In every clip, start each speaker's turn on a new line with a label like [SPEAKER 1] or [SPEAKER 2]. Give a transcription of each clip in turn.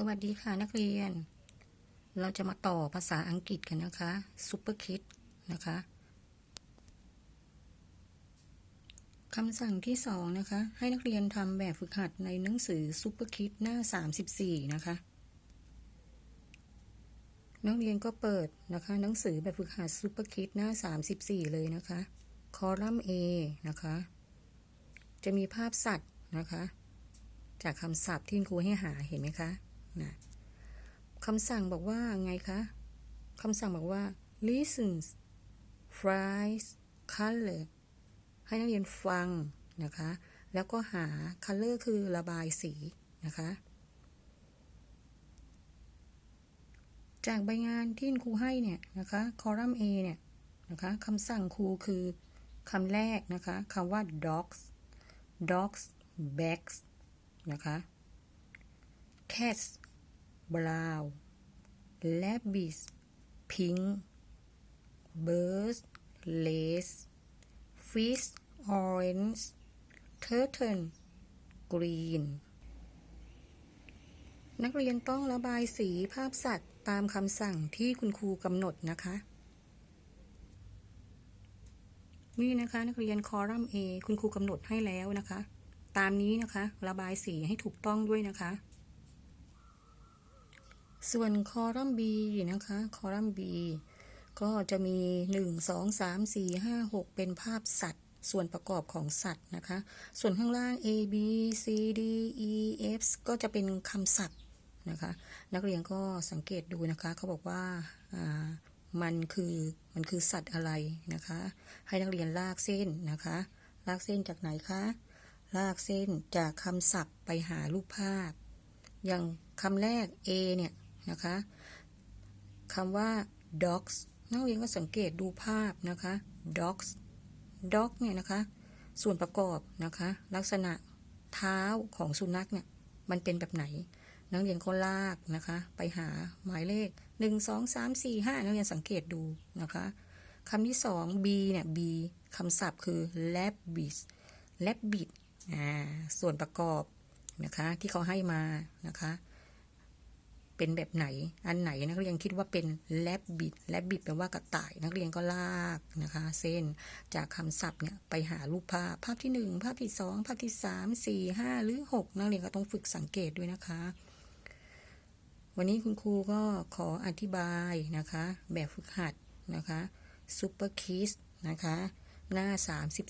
[SPEAKER 1] สวัสดีค่ะนักเรียน เราจะมาต่อภาษาอังกฤษกันนะคะ Super Kid นะคะคำสั่งที่สองนะคะ ให้นักเรียนทำแบบฝึกหัดในหนังสือ Super Kid หน้า 34 นะคะ นักเรียนก็เปิดนะคะหนังสือแบบฝึกหัด Super Kid หน้า 34 เลยนะคะ คอลัมน์ A นะคะ จะมีภาพสัตว์นะคะ จากคำศัพท์ที่ครูให้หาเห็นไหมคะ นะคำสั่งบอกว่าไงคะคำสั่งบอกว่า listens fries color ให้นักเรียนฟังนะคะ แล้วก็หา color คือระบายสีนะคะ จากใบงานที่คุณครูให้เนี่ยนะคะ คอลัมน์ A เนี่ยนะคะคำสั่งครูคือคำแรกนะคะคำว่า dogs dogs bags นะคะ cats brown rabbits pink birds lace fish orange turtle green นักเรียนต้องระบายสีภาพสัตว์ตามคำสั่งที่คุณครูกำหนดนะคะ นี่นะคะนักเรียนคอลัมน์ A คุณครูกำหนดให้แล้วนะคะ ตามนี้นะคะ ระบายสีให้ถูกต้องด้วยนะคะ ส่วนคอลัมน์ B นะคะ คอลัมน์ B ก็จะมี 1 2 3 4 5 6 เป็นภาพสัตว์ ส่วนประกอบของสัตว์นะคะ ส่วนข้างล่าง A B C D E F ก็จะเป็นคำศัพท์นะคะ นักเรียนก็สังเกตดูนะคะ เขาบอกว่าอ่ามันคือมันคือสัตว์อะไรนะคะ ให้นักเรียนลากเส้นนะคะ ลากเส้นจากไหนคะ ลากเส้นจากคำศัพท์ไปหารูปภาพ อย่างคำแรก A เนี่ย นะคะคำว่า dogs นักเรียนก็สังเกตดูภาพนะคะ dogs dog เนี่ยนะคะ ส่วนประกอบนะคะ ลักษณะเท้าของสุนัขเนี่ยมันเป็นแบบไหน นักเรียนก็ลากนะคะ ไปหาหมายเลข 1 2 3 4 5 นักเรียนสังเกตดูนะคะคำที่สอง B เนี่ย B คำศัพท์คือ rabbit rabbit อ่าส่วนประกอบนะคะที่เขาให้มานะคะ เป็นแบบไหน อันไหนนักเรียนคิดว่าเป็น rabbit rabbit แปลว่ากระต่าย นักเรียนก็ลากนะคะ เส้นจากคำศัพท์เนี่ยไปหารูปภาพภาพที่หนึ่งภาพที่สองภาพที่สามสี่ห้าหรือหกนักเรียนก็ต้องฝึกสังเกตด้วยนะคะ วันนี้คุณครูก็ขออธิบายนะคะ แบบฝึกหัดนะคะ Super Kids นะคะ หน้า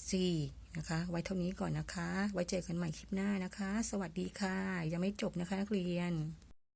[SPEAKER 1] 34 นะคะ ไว้เท่านี้ก่อนนะคะ ไว้เจอกันใหม่คลิปหน้านะคะ สวัสดีค่ะ ยังไม่จบนะคะนักเรียน